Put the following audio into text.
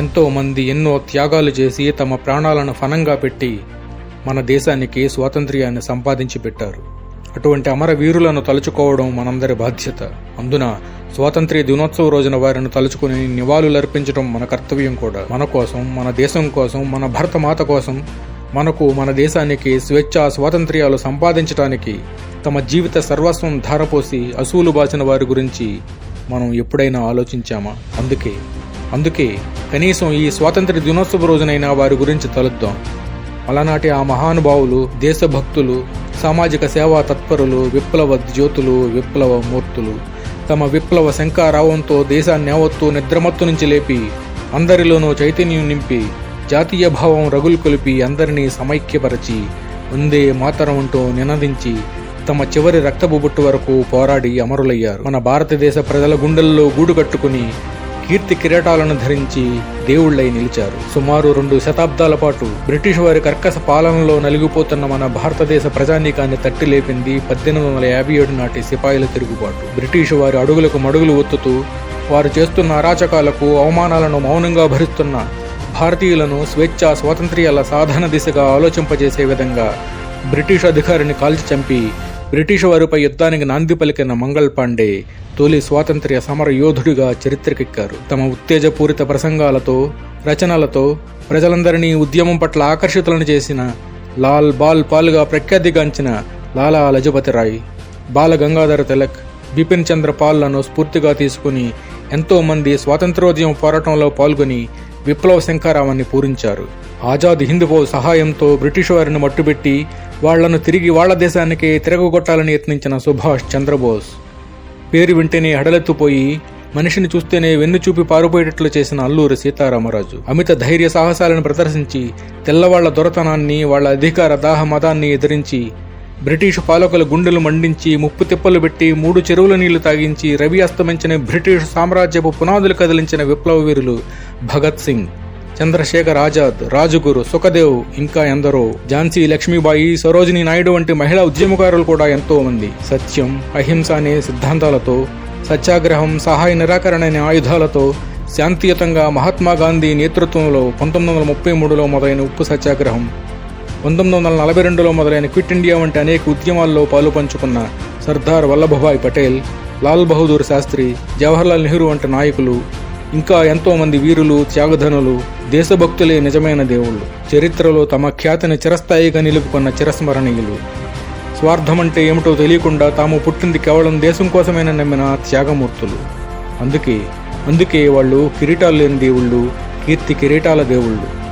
ఎంతోమంది ఎన్నో త్యాగాలు చేసి తమ ప్రాణాలను ఫనంగా పెట్టి మన దేశానికి స్వాతంత్ర్యాన్ని సంపాదించి పెట్టారు అటువంటి అమరవీరులను తలుచుకోవడం మనందరి బాధ్యత. అందున స్వాతంత్ర్య దినోత్సవ రోజున వారిని తలుచుకుని నివాళులర్పించడం మన కర్తవ్యం కూడా. మన కోసం మన దేశం కోసం మన భరతమాత కోసం మనకు మన దేశానికి స్వేచ్ఛ స్వాతంత్ర్యాలు సంపాదించడానికి తమ జీవిత సర్వస్వం ధారపోసి అసూలు బాసిన వారి గురించి మనం ఎప్పుడైనా ఆలోచించామా? అందుకే అందుకే కనీసం ఈ స్వాతంత్ర్య దినోత్సవ రోజునైనా వారి గురించి తలుద్దాం. అలనాటి ఆ మహానుభావులు దేశభక్తులు సామాజిక సేవా తత్పరులు విప్లవ జ్యోతులు విప్లవ మూర్తులు తమ విప్లవ శంకారావంతో దేశాన్ని అవత్తు నిద్రమత్తు నుంచి లేపి అందరిలోనూ చైతన్యం నింపి జాతీయ భావం రగులు కొలిపి అందరినీ సమైక్యపరచి ఉందే మాతరం అంటూ నినదించి తమ చివరి రక్తపు బొట్టు వరకు పోరాడి అమరులయ్యారు. మన భారతదేశ ప్రజల గుండెల్లో గూడు కట్టుకుని కీర్తి కిరీటాలను ధరించి దేవుళ్ళై నిలిచారు. సుమారు రెండు శతాబ్దాల పాటు బ్రిటిష్ వారి కర్కశ పాలనలో నలిగిపోతున్న మన భారతదేశ ప్రజానీకాన్ని తట్టి లేపింది పద్దెనిమిది వందల యాభై ఏడు నాటి సిపాయిల తిరుగుబాటు. బ్రిటిష్ వారి అడుగులకు మడుగులు ఒత్తుతూ వారు చేస్తున్న అరాచకాలకు అవమానాలను మౌనంగా భరిస్తున్న భారతీయులను స్వేచ్ఛ స్వాతంత్ర్యాల సాధన దిశగా ఆలోచింపజేసే విధంగా బ్రిటిష్ అధికారిని కాల్చి చంపి బ్రిటిష్ వారిపై యుద్ధానికి నాంది పలికిన మంగళ్ పాండే తొలి స్వాతంత్ర్య సమర యోధుడిగా చరిత్రకెక్కారు. తమ ఉత్తేజపూరిత ప్రసంగాలతో రచనలతో ప్రజలందరినీ ఉద్యమం పట్ల ఆకర్షితులను చేసిన లాల్ బాల్ పాల్గా ప్రఖ్యాతిగాంచిన లాలా లజపతి రాయ్ బాల గంగాధర తిలక్ బిపిన్ చంద్ర పాల్లను స్ఫూర్తిగా తీసుకుని ఎంతోమంది స్వాతంత్రోద్యమ పోరాటంలో పాల్గొని విప్లవ శంకారావాన్ని పూరించారు. ఆజాద్ హింద్ ఫౌజ్ సహాయంతో బ్రిటిష్ వారిని మట్టుబెట్టి వాళ్ళను తిరిగి వాళ్ళ దేశానికి తిరగగొట్టాలని యత్నించిన సుభాష్ చంద్రబోస్. పేరు వింటేనే హడలెత్తుపోయి మనిషిని చూస్తేనే వెన్ను చూపి పారిపోయేటట్లు చేసిన అల్లూరి సీతారామరాజు. అమిత ధైర్య సాహసాలను ప్రదర్శించి తెల్లవాళ్ళ దొరతనాన్ని వాళ్ళ అధికార దాహ మదాన్ని ఎదిరించి బ్రిటిష్ పాలకుల గుండెలు మండించి ముప్పు తిప్పలు పెట్టి మూడు చెరువుల నీళ్ళు తాగించి రవి అస్తమించిన బ్రిటిష్ సామ్రాజ్యపు పునాదులు కదిలించిన విప్లవ వీరులు భగత్ సింగ్ చంద్రశేఖర్ ఆజాద్ రాజుగురు సుఖదేవ్ ఇంకా ఎందరో ఝాన్సీ లక్ష్మీబాయి సరోజిని నాయుడు వంటి మహిళా ఉద్యమకారులు కూడా ఎంతో మంది. సత్యం అహింస అనే సిద్ధాంతాలతో సత్యాగ్రహం సహాయ నిరాకరణ అనే ఆయుధాలతో శాంతియుతంగా మహాత్మా గాంధీ నేతృత్వంలో పంతొమ్మిది వందల ముప్పై మూడులో మొదలైన ఉప్పు సత్యాగ్రహం పంతొమ్మిది వందల నలభై రెండులో మొదలైన క్విట్ ఇండియా వంటి అనేక ఉద్యమాల్లో పాలు పంచుకున్న సర్దార్ వల్లభభాయ్ పటేల్ లాల్ బహదూర్ శాస్త్రి జవహర్లాల్ నెహ్రూ వంటి నాయకులు ఇంకా ఎంతో మంది వీరులు త్యాగధనులు దేశభక్తులే నిజమైన దేవుళ్ళు. చరిత్రలో తమ ఖ్యాతిని చిరస్థాయిగా నిలుపుకున్న చిరస్మరణీయులు. స్వార్థమంటే ఏమిటో తెలియకుండా తాము పుట్టింది కేవలం దేశం కోసమైన నమ్మిన త్యాగమూర్తులు. అందుకే అందుకే వాళ్ళు కిరీటాలు లేని దేవుళ్ళు కీర్తి కిరీటాల దేవుళ్ళు.